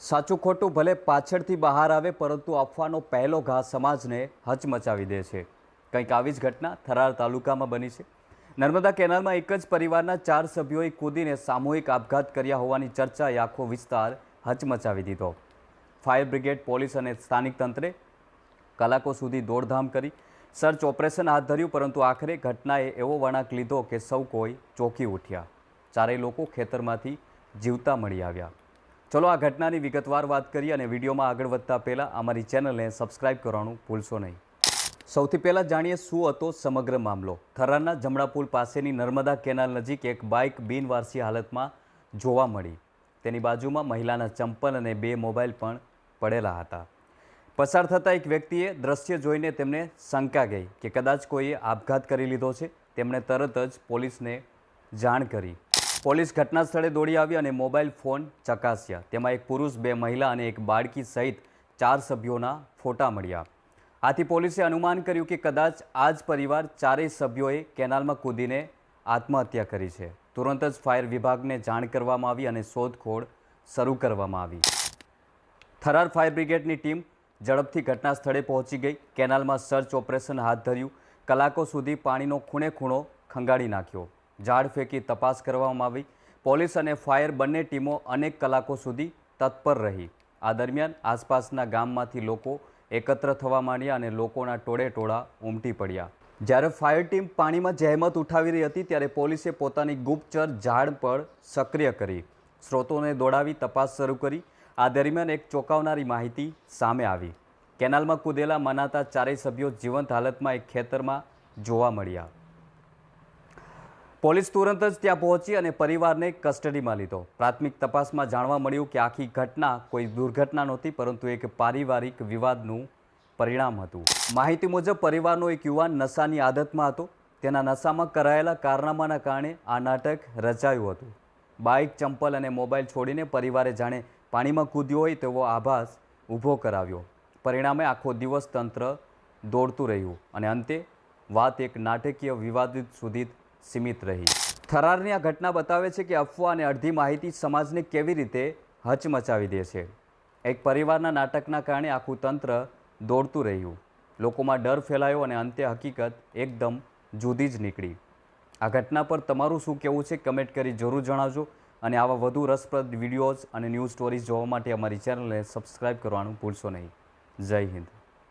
સાચું ખોટું ભલે પાછળથી બહાર આવે, પરંતુ અફવાનો પહેલો ઘા સમાજને હચમચાવી દે છે. કંઈક આવી જ ઘટના થરાર તાલુકામાં બની છે. નર્મદા કેનાલમાં એક જ પરિવારના ચાર સભ્યોએ કૂદીને સામૂહિક આપઘાત કર્યા હોવાની ચર્ચાએ આખો વિસ્તાર હચમચાવી દીધો. ફાયર બ્રિગેડ, પોલીસ અને સ્થાનિક તંત્રે કલાકો સુધી દોડધામ કરી સર્ચ ઓપરેશન હાથ ધર્યું, પરંતુ આખરે ઘટનાએ એવો વળાંક લીધો કે સૌ કોઈ ચોંકી ઉઠ્યા. ચારેય લોકો ખેતરમાંથી જીવતા મળી આવ્યા. ચલો આ ઘટનાની વિગતવાર વાત કરીએ અને વિડીયોમાં આગળ વધતા પહેલાં અમારી ચેનલને સબસ્ક્રાઇબ કરવાનું ભૂલશો નહીં. સૌથી પહેલાં જાણીએ શું હતો સમગ્ર મામલો. થરારના જમણા પુલ પાસેની નર્મદા કેનાલ નજીક એક બાઇક બિનવારસી હાલતમાં જોવા મળી. તેની બાજુમાં મહિલાના ચંપલ અને બે મોબાઈલ પણ પડેલા હતા. પસાર થતાં એક વ્યક્તિએ દ્રશ્ય જોઈને તેમને શંકા ગઈ કે કદાચ કોઈએ આપઘાત કરી લીધો છે. તેમણે તરત જ પોલીસને જાણ કરી. પોલીસ ઘટના સ્થળે દોડી આવી અને મોબાઈલ ફોન ચકાસ્યા. તેમાં એક પુરુષ, બે મહિલા અને એક બાળકી સહિત ચાર સભ્યોના ફોટા મળ્યા. આથી પોલીસે અનુમાન કર્યું કે કદાચ આ જ પરિવાર ચારેય સભ્યોએ કેનાલમાં કૂદીને આત્મહત્યા કરી છે. તુરંત જ ફાયર વિભાગને જાણ કરવામાં આવી અને શોધખોળ શરૂ કરવામાં આવી. થરાર ફાયર બ્રિગેડની ટીમ ઝડપથી ઘટના સ્થળે પહોંચી ગઈ. કેનાલમાં સર્ચ ઓપરેશન હાથ ધર્યું. કલાકો સુધી પાણીનો ખૂણે ખૂણો ખંગાળી નાખ્યો. ઝાડ ફેંકી તપાસ કરવામાં આવી. પોલીસ અને ફાયર બંને ટીમો અનેક કલાકો સુધી તત્પર રહી. આ દરમિયાન આસપાસના ગામમાંથી લોકો એકત્ર થવા માંડ્યા અને લોકોના ટોળે ટોળા ઉમટી પડ્યા. જ્યારે ફાયર ટીમ પાણીમાં જહેમત ઉઠાવી રહી હતી, ત્યારે પોલીસે પોતાની ગુપ્તચર ઝાડ પર સક્રિય કરી. સ્રોતોને દોડાવી તપાસ શરૂ કરી. આ દરમિયાન એક ચોંકાવનારી માહિતી સામે આવી. કેનાલમાં કૂદેલા મનાતા ચારેય સભ્યો જીવંત હાલતમાં એક ખેતરમાં જોવા મળ્યા. પોલીસ તુરંત જ ત્યાં પહોંચી અને પરિવારને કસ્ટડીમાં લીધો. પ્રાથમિક તપાસમાં જાણવા મળ્યું કે આખી ઘટના કોઈ દુર્ઘટના નહોતી, પરંતુ એક પારિવારિક વિવાદનું પરિણામ હતું. માહિતી મુજબ, પરિવારનો એક યુવાન નશાની આદતમાં હતો. તેના નશામાં કરાયેલા કારનામાના કારણે આ નાટક રચાયું હતું. બાઇક, ચંપલ અને મોબાઈલ છોડીને પરિવારે જાણે પાણીમાં કૂદ્યો હોય તેવો આભાસ ઊભો કરાવ્યો. પરિણામે આખો દિવસ તંત્ર દોડતું રહ્યું અને અંતે વાત એક નાટકીય વિવાદિત સુધી સીમિત રહી. થરારની આ ઘટના બતાવે છે કે અફવા અને અડધી માહિતી સમાજને કેવી રીતે હચમચાવી દે છે. એક પરિવારના નાટકના કારણે આખું તંત્ર દોડતું રહ્યું. લોકોમાં ડર ફેલાયો અને અંતે હકીકત એકદમ જુદી જ નીકળી. આ ઘટના પર તમારું શું કહેવું છે કમેન્ટ કરી જરૂર જણાવજો અને આવા વધુ રસપ્રદ વિડીયોઝ અને ન્યૂઝ સ્ટોરીઝ જોવા માટે અમારી ચેનલને સબસ્ક્રાઈબ કરવાનું ભૂલશો નહીં. જય હિન્દ.